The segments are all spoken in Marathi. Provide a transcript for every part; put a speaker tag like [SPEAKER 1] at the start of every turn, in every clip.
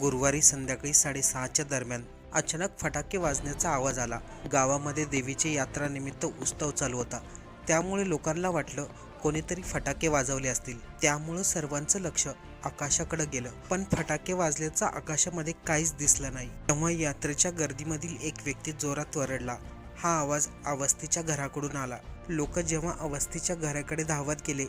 [SPEAKER 1] गुरुवारी संध्याकाळी साडेसहाच्या दरम्यान अचानक फटाके वाजण्याचा आवाज आला. गावामध्ये देवीची यात्रानिमित्त उत्सव चालू होता. त्यामुळे लोकांना वाटलं कोणीतरी फटाके वाजवले असतील. त्यामुळं सर्वांचं लक्ष आकाशाकडे गेलं. पण फटाके वाजल्याचं आकाशामध्ये काहीच दिसलं नाही. तेव्हा यात्रेच्या गर्दीमधील एक व्यक्ती जोरात वरडला हा आवाज अवस्थीच्या घराकडून आला. लोक जेव्हा अवस्थीच्या घराकडे धावत गेले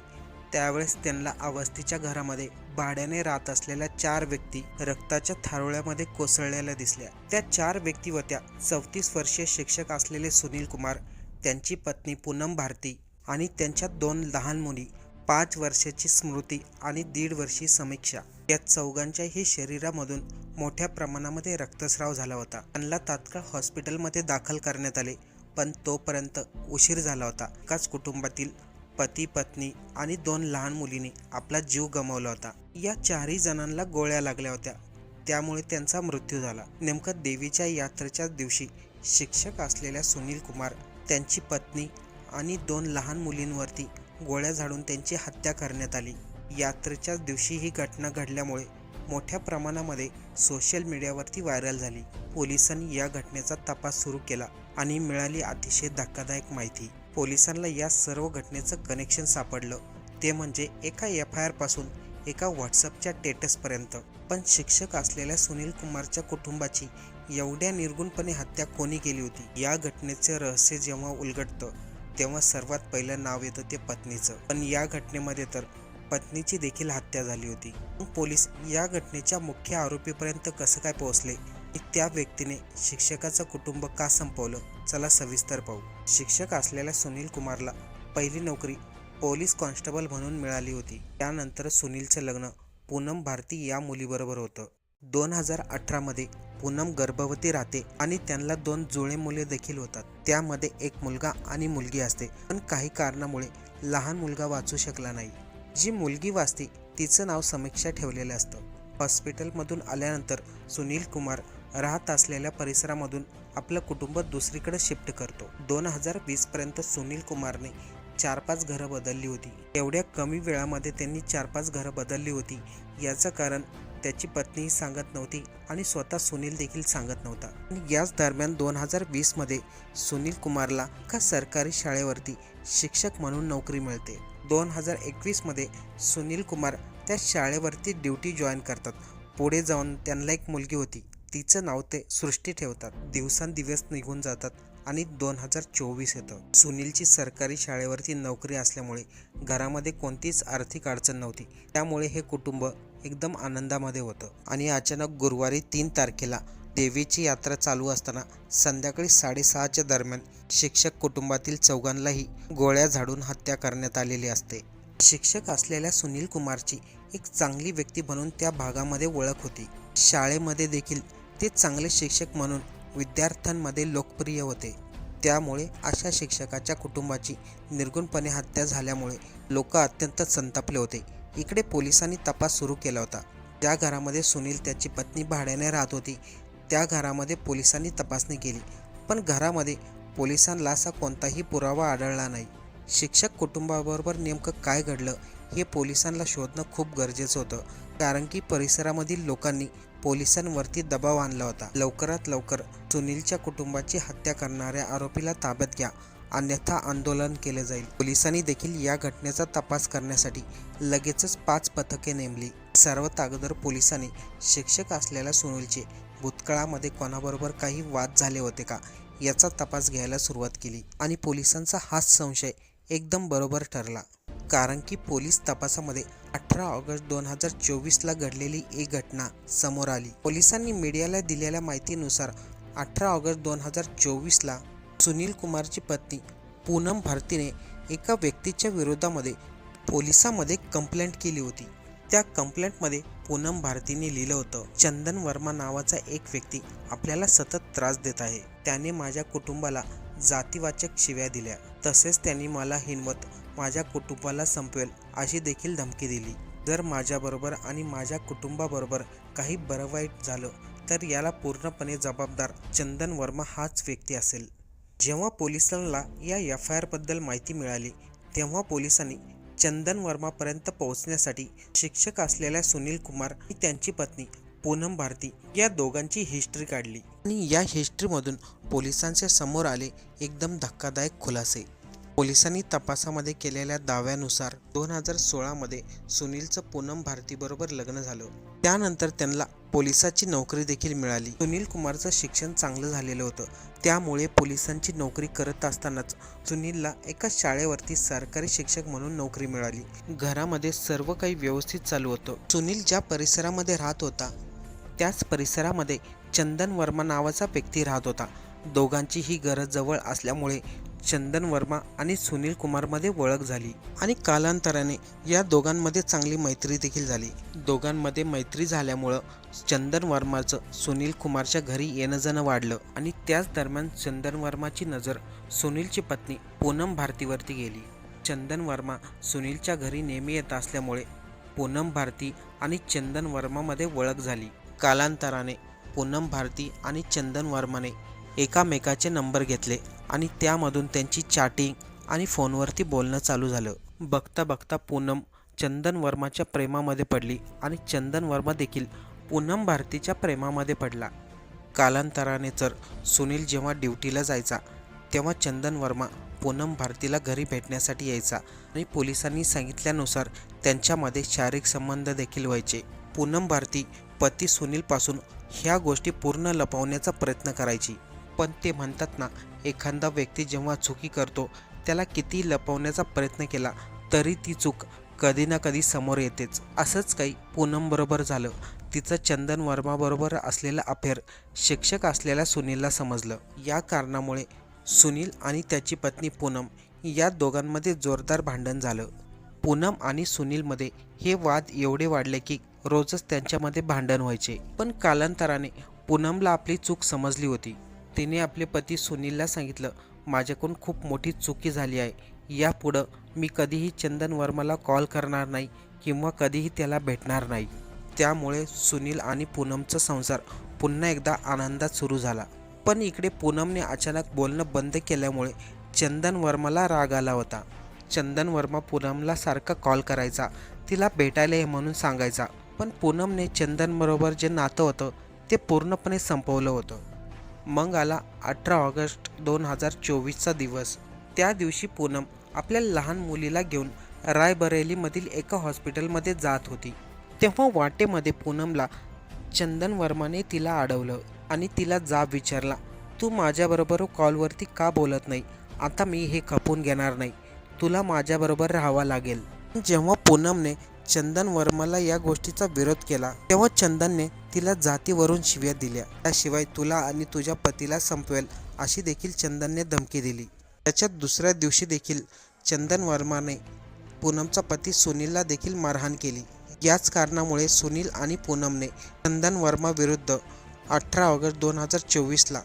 [SPEAKER 1] त्यावेळेस त्यांना अवस्थीच्या घरामध्ये भाड्याने राहत असलेल्या चार व्यक्ती रक्ताच्या थारोळ्यामध्ये कोसळलेल्या दिसल्या. त्या चार व्यक्ती होत्या चौतीस वर्षीय शिक्षक असलेले सुनील कुमार त्यांची पत्नी पूनम भारती आणि त्यांच्या दोन लहान मुली पाच वर्षाची स्मृती आणि दीड वर्षी समीक्षा या चौघांच्याही शरीरामधून मोठ्या प्रमाणामध्ये रक्तस्राव झाला होता. त्यांना तात्काळ हॉस्पिटलमध्ये दाखल करण्यात आले पण तोपर्यंत उशीर झाला होता. एकाच कुटुंबातील पती पत्नी आणि दोन लहान मुलींनी आपला जीव गमावला होता. या चारही जणांना गोळ्या लागल्या होत्या. त्यामुळे त्यांचा मृत्यू झाला. नेमकं देवीच्या यात्रेच्या दिवशी शिक्षक असलेल्या सुनील कुमार त्यांची पत्नी आणि दोन लहान मुलींवरती गोळ्या झाडून त्यांची हत्या करण्यात आली. यात्रेच्याच दिवशी ही घटना घडल्यामुळे मोठ्या प्रमाणामध्ये सोशल मीडियावरती व्हायरल झाली. पोलिसांनी या घटनेचा तपास सुरू केला आणि मिळाली अतिशय धक्कादायक माहिती. पोलिसांना या सर्व घटनेचं कनेक्शन सापडलं. ते म्हणजे एका एफ आय आरपासून एका व्हॉट्सअपच्या टेटसपर्यंत पण शिक्षक असलेल्या सुनील कुमारच्या कुटुंबाची एवढ्या निर्गुणपणे हत्या कोणी केली होती? या घटनेचे रहस्य जेव्हा उलगडतं तेव्हा सर्वात पहिलं नाव येतं ते पत्नीचं. पण या घटनेमध्ये तर पत्नीची देखील हत्या झाली होती. पोलीस या घटनेच्या मुख्य आरोपीपर्यंत कसं काय पोहोचले? की त्या व्यक्तीने शिक्षकाचं कुटुंब का संपवलं? चला सविस्तर पाहू. शिक्षक असलेल्या सुनील कुमारला पहिली नोकरी पोलीस कॉन्स्टेबल म्हणून मिळाली होती. त्यानंतर सुनीलचं लग्न पूनम भारती या मुलीबरोबर होतं. दोन हजार अठरामध्ये पूनम गर्भवती राहते आणि त्यांना दोन जुळे मुले देखील होतात. त्यामध्ये एक मुलगा आणि मुलगी असते. पण काही कारणामुळे लहान मुलगा वाचू शकला नाही. जी मुलगी वाचते तिचं नाव समीक्षा ठेवलेलं असतं. हॉस्पिटलमधून आल्यानंतर सुनील कुमार राहत असलेल्या परिसरामधून आपलं कुटुंब दुसरीकडे शिफ्ट करतो. दोन हजार वीसपर्यंत सुनील कुमारने चार पाच घरं बदलली होती. एवढ्या कमी वेळामध्ये त्यांनी चार पाच घरं बदलली होती. याचं कारण त्याची पत्नीही सांगत नव्हती आणि स्वतः सुनील देखील सांगत नव्हता. आणि याच दरम्यान दोन हजार वीसमध्ये सुनील कुमारला का सरकारी शाळेवरती शिक्षक म्हणून नोकरी मिळते. दोन हजार एकवीसमध्ये सुनील कुमार त्या शाळेवरती ड्युटी जॉईन करतात. पुढे जाऊन त्यांना एक मुलगी होती. तिचं नाव ते सृष्टी ठेवतात. दिवसांदिवस निघून जातात आणि दोन हजार चोवीस येतं. सुनीलची सरकारी शाळेवरती नोकरी असल्यामुळे घरामध्ये कोणतीच आर्थिक अडचण नव्हती. त्यामुळे हे कुटुंब एकदम आनंदामध्ये होतं. आणि अचानक गुरुवारी तीन तारखेला देवीची यात्रा चालू असताना संध्याकाळी साडेसहाच्या दरम्यान शिक्षक कुटुंबातील चौघांनाही गोळ्या झाडून हत्या करण्यात आलेली असते. शिक्षक असलेल्या सुनील कुमारची एक चांगली व्यक्ती म्हणून त्या भागामध्ये ओळख होती. शाळेमध्ये देखील ते चांगले शिक्षक म्हणून विद्यार्थ्यांमध्ये लोकप्रिय होते. त्यामुळे अशा शिक्षकाच्या कुटुंबाची निर्गुणपणे हत्या झाल्यामुळे लोक अत्यंत संतापले होते. इकडे पोलिसांनी तपास सुरू केला होता. त्या घरामध्ये सुनील त्याची पत्नी भाड्याने राहत होती त्या घरामध्ये पोलिसांनी तपासणी केली. पण घरामध्ये पोलिसांना असा कोणताही पुरावा आढळला नाही. शिक्षक कुटुंबाबरोबर नेमकं काय घडलं हे पोलिसांना शोधणं खूप गरजेचं होतं. कारण की परिसरामधील लोकांनी पोलिसांवरती दबाव आणला होता. लवकरात लवकर सुनीलच्या कुटुंबाची हत्या करणाऱ्या आरोपीला ताब्यात घ्या. अन्यथा आंदोलन केले जाईल. पोलिसांनी देखील या घटनेचा तपास करण्यासाठी लगेचच पाच पथके नेमली. सर्वात अगोदर पोलिसांनी शिक्षक असलेल्या सुनीलचे भूतकाळामध्ये कोणाबरोबर काही वाद झाले होते का याचा तपास घ्यायला सुरुवात केली आणि पोलिसांचा हाच संशय एकदम बरोबर ठरला. कारण की पोलीस तपासामध्ये अठरा ऑगस्ट दोन हजार चोवीसला घडलेली एक घटना समोर आली. पोलिसांनी मीडियाला दिलेल्या माहितीनुसार अठरा ऑगस्ट दोन हजार चोवीसला सुनील कुमारची पत्नी पूनम भारतीने एका व्यक्तीच्या विरोधामध्ये पोलिसामध्ये कंप्लेंट केली होती. त्या कंप्लेंटमध्ये पूनम भारतीने लिहिलं होतं चंदन वर्मा नावाचा एक व्यक्ती आपल्याला सतत त्रास देत आहे. त्याने माझ्या कुटुंबाला जातीवाचक शिव्या दिल्या. तसेच त्यांनी मला हिनवत माझ्या कुटुंबाला संपवेल अशी देखील धमकी दिली. जर माझ्याबरोबर आणि माझ्या कुटुंबाबरोबर काही बरं वाईट झालं तर याला पूर्णपणे जबाबदार चंदन वर्मा हाच व्यक्ती असेल. जेव्हा पोलिसांना या एफ आय आरबद्दल माहिती मिळाली तेव्हा पोलिसांनी चंदन वर्मापर्यंत पोहोचण्यासाठी शिक्षक असलेल्या सुनील कुमार आणि त्यांची पत्नी पूनम भारती या दोघांची हिस्ट्री काढली. आणि या हिस्ट्रीमधून पोलिसांच्या समोर आले एकदम धक्कादायक खुलासे. पोलिसांनी तपासामध्ये केलेल्या दाव्यानुसार दोन हजार सोळामध्ये सुनीलचं पूनम भारतीबरोबर लग्न झालं. त्यानंतर त्यांना पोलिसाची नोकरी देखील मिळाली. सुनील कुमारचं शिक्षण चांगलं झालेलं होतं. त्यामुळे पोलिसांची नोकरी करत असतानाच सुनीलला एका शाळेवरती सरकारी शिक्षक म्हणून नोकरी मिळाली. घरामध्ये सर्व काही व्यवस्थित चालू होतं. सुनील ज्या परिसरामध्ये राहत होता त्याच परिसरामध्ये चंदन वर्मा नावाचा व्यक्ती राहत होता. दोघांची ही गरज जवळ असल्यामुळे चंदन वर्मा आणि सुनील कुमारमध्ये ओळख झाली आणि कालांतराने या दोघांमध्ये चांगली मैत्री देखील झाली. दोघांमध्ये मैत्री झाल्यामुळं चंदन वर्माचं सुनील कुमारच्या घरी येणं जाणं वाढलं आणि त्याच दरम्यान चंदन वर्माची नजर सुनीलची पत्नी पूनम भारतीवरती गेली. चंदन वर्मा सुनीलच्या घरी नेहमी येत असल्यामुळे पूनम भारती आणि चंदन वर्मामध्ये ओळख झाली. कालांतराने पूनम भारती आणि चंदन वर्माने एकामेकाचे नंबर घेतले आणि त्यामधून त्यांची चॅटिंग आणि फोनवरती बोलणं चालू झालं. बघता बघता पूनम चंदन वर्माच्या प्रेमामध्ये पडली आणि चंदन वर्मा देखील पूनम भारतीच्या प्रेमामध्ये पडला. कालांतराने तर सुनील जेव्हा ड्युटीला जायचा तेव्हा चंदन वर्मा पूनम भारतीला घरी भेटण्यासाठी यायचा आणि पोलिसांनी सांगितल्यानुसार त्यांच्यामध्ये शारीरिक संबंध देखील व्हायचे. पूनम भारती पती सुनीलपासून ह्या गोष्टी पूर्ण लपवण्याचा प्रयत्न करायची. पण ते म्हणतात ना एखादा व्यक्ती जेव्हा चुकी करतो त्याला किती लपवण्याचा प्रयत्न केला तरी ती चूक कधी ना कधी समोर येतेच. असंच काही पूनमबरोबर झालं. तिचं चंदन वर्माबरोबर असलेलं अफेअर शिक्षक असलेल्या सुनीलला समजलं. या कारणामुळे सुनील आणि त्याची पत्नी पूनम या दोघांमध्ये जोरदार भांडण झालं. पूनम आणि सुनीलमध्ये हे वाद एवढे वाढले की रोजच त्यांच्यामध्ये भांडण व्हायचे. पण कालांतराने पूनमला आपली चूक समजली होती. तिने आपले पती सुनीलला सांगितलं माझ्याकडून खूप मोठी चुकी झाली आहे. यापुढं मी कधीही चंदन वर्माला कॉल करणार नाही किंवा कधीही त्याला भेटणार नाही. त्यामुळे सुनील आणि पूनमचा संसार पुन्हा एकदा आनंदात सुरू झाला. पण इकडे पूनमने अचानक बोलणं बंद केल्यामुळे चंदन वर्माला राग आला होता. चंदन वर्मा पूनमला सारखा कॉल करायचा तिला भेटायला हे म्हणून सांगायचा. पण पूनमने चंदनबरोबर जे नातं होतं ते पूर्णपणे संपवलं होतं. मग आला अठरा ऑगस्ट दोन हजार चोवीसचा दिवस. त्या दिवशी पूनम आपल्या लहान मुलीला घेऊन रायबरेलीमधील एका हॉस्पिटलमध्ये जात होती. तेव्हा वाटेमध्ये पूनमला चंदन वर्माने तिला अडवलं आणि तिला जाब विचारला तू माझ्याबरोबर कॉलवरती का बोलत नाही? आता मी हे खपून घेणार नाही. तुला माझ्याबरोबर राहावा लागेल. जेव्हा पूनमने चंदन वर्माला या गोष्टीचा विरोध केला. तेव्हा चंदनने तिला जातीवरून शिव्या दिल्या. त्याशिवाय तुला आणि तुझ्या पतीला संपवेल अशी देखील चंदनने धमकी दिली. त्याच्या दुसऱ्या दिवशी देखील चंदन वर्माने पूनमचा पती सुनीलला देखील मारहाण केली. याच कारणामुळे सुनील आणि पूनमने चंदन वर्मा विरुद्ध अठरा ऑगस्ट दोन हजार चोवीसला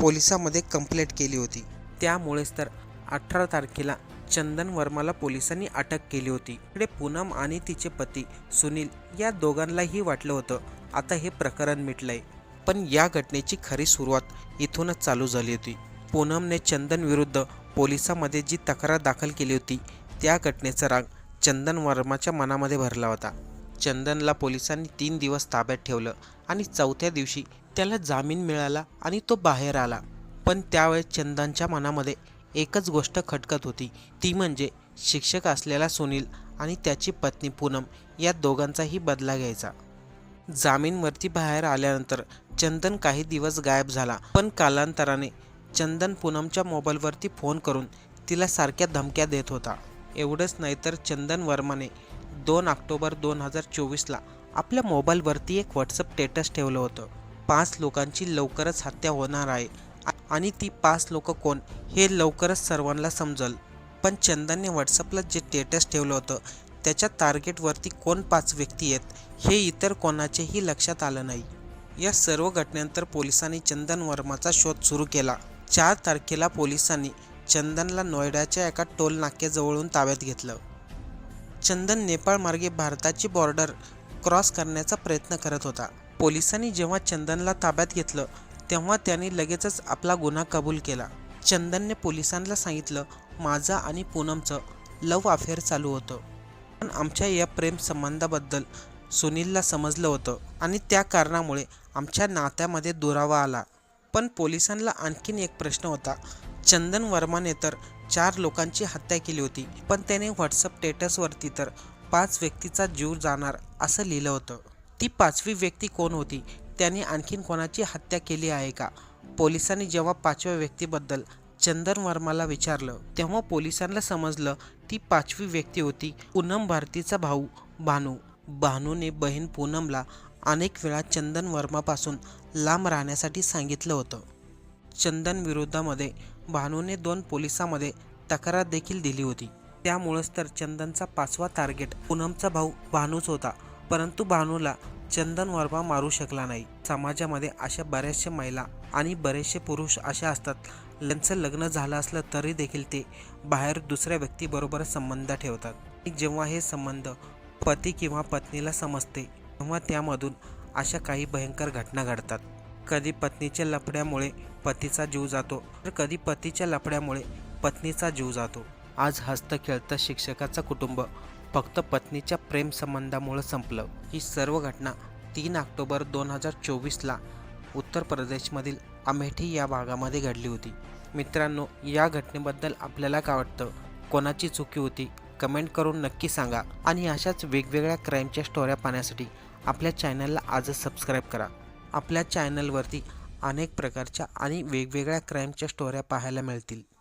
[SPEAKER 1] पोलिसामध्ये कंप्लेंट केली होती. त्यामुळेच तर अठरा तारखेला चंदन वर्माला पोलिसांनी अटक केली होती. इकडे पूनम आणि तिचे पती सुनील या दोघांनाही वाटलं होतं आता हे प्रकरण मिटलंय. पण या घटनेची खरी सुरुवात इथूनच चालू झाली होती. पूनमने चंदन विरुद्ध पोलिसांमध्ये जी तक्रार दाखल केली होती त्या घटनेचा राग चंदन वर्माच्या मनामध्ये भरला होता. चंदनला पोलिसांनी तीन दिवस ताब्यात ठेवलं आणि चौथ्या दिवशी त्याला जामीन मिळाला आणि तो बाहेर आला. पण त्यावेळेस चंदनच्या मनामध्ये एकच गोष्ट खटकत होती. ती म्हणजे शिक्षक असलेला सुनील आणि त्याची पत्नी पूनम या दोघांचाही बदला घ्यायचा. जामीनवरती बाहेर आल्यानंतर चंदन काही दिवस गायब झाला. पण कालांतराने चंदन पूनमच्या मोबाईलवरती फोन करून तिला सारख्या धमक्या देत होता. एवढंच नाही तर चंदन वर्माने दोन ऑक्टोबर दोन हजार चोवीसला आपल्या मोबाईलवरती एक व्हॉट्सअप स्टेटस ठेवलं होतं. पाच लोकांची लवकरच हत्या होणार आहे. आणि ती पाच लोक कोण हे लवकरच सर्वांना समजल. पण चंदनने व्हॉट्सअपला जे स्टेटस ठेवलं होतं त्याच्या टार्गेटवरती कोण पाच व्यक्ती आहेत हे इतर कोणाचेही लक्षात आलं नाही. या सर्व घटनेनंतर पोलिसांनी चंदन वर्माचा शोध सुरू केला. चार तारखेला पोलिसांनी चंदनला नोएडाच्या एका टोल नाक्याजवळून ताब्यात घेतलं. चंदन नेपाळ मार्गे भारताची बॉर्डर क्रॉस करण्याचा प्रयत्न करत होता. पोलिसांनी जेव्हा चंदनला ताब्यात घेतलं तेव्हा त्याने लगेचच आपला गुन्हा कबूल केला. चंदनने पोलिसांना सांगितलं माझं आणि पूनमचं लव्ह अफेअर चालू होतं. पण आमच्या या प्रेम संबंधाबद्दल सुनीलला समजलं होतं आणि त्या कारणामुळे आमच्या नात्यामध्ये दुरावा आला. पण पोलिसांना आणखीन एक प्रश्न होता. चंदन वर्माने तर चार लोकांची हत्या केली होती पण त्याने व्हॉट्सअप स्टेटसवरती तर पाच व्यक्तीचा जीव जाणार असं लिहिलं होतं. ती पाचवी व्यक्ती कोण होती त्याने आणखीन कोणाची हत्या केली आहे का? पोलिसांनी जेव्हा पाचव्या व्यक्तीबद्दल चंदन वर्माला विचारलं तेव्हा पोलिसांना समजलं ती पाचवी व्यक्ती होती पूनम भारतीचा भाऊ भानू. भानूने बहीण पूनमला अनेक वेळा चंदन वर्मापासून लांब राहण्यासाठी सांगितलं होतं. चंदन विरोधामध्ये भानूने दोन पोलिसांमध्ये तक्रार देखील दिली होती. त्यामुळंच तर चंदनचा पाचवा टार्गेट पूनमचा भाऊ भानूच होता. परंतु भानूला चंदन वर्मा मारू शकला नाही. समाजामध्ये अशा बऱ्याचशा महिला आणि बरेचसे पुरुष अशा असतात. त्यांचं लग्न झालं असलं तरी देखील ते बाहेर दुसऱ्या व्यक्तीबरोबर संबंध ठेवतात. जेव्हा हे संबंध पती किंवा पत्नीला समजते तेव्हा त्यामधून अशा काही भयंकर घटना घडतात. कधी पत्नीच्या लफड्यामुळे पतीचा जीव जातो तर कधी पतीच्या लफड्यामुळे पत्नीचा जीव जातो. आज हसतं खेळतं शिक्षकाचं कुटुंब फक्त पत्नीच्या प्रेमसंबंधामुळं संपलं. ही सर्व घटना तीन ऑक्टोबर दोन हजार चोवीसला उत्तर प्रदेशमधील अमेठी या भागामध्ये घडली होती. मित्रांनो या घटनेबद्दल आपल्याला काय वाटतं? कोणाची चुकी होती? कमेंट करून नक्की सांगा. आणि अशाच वेगवेगळ्या क्राईमच्या स्टोऱ्या पाहण्यासाठी आपल्या चॅनलला आजच सबस्क्राईब करा. आपल्या चॅनलवरती अनेक प्रकारच्या आणि वेगवेगळ्या क्राईमच्या स्टोऱ्या पाहायला मिळतील.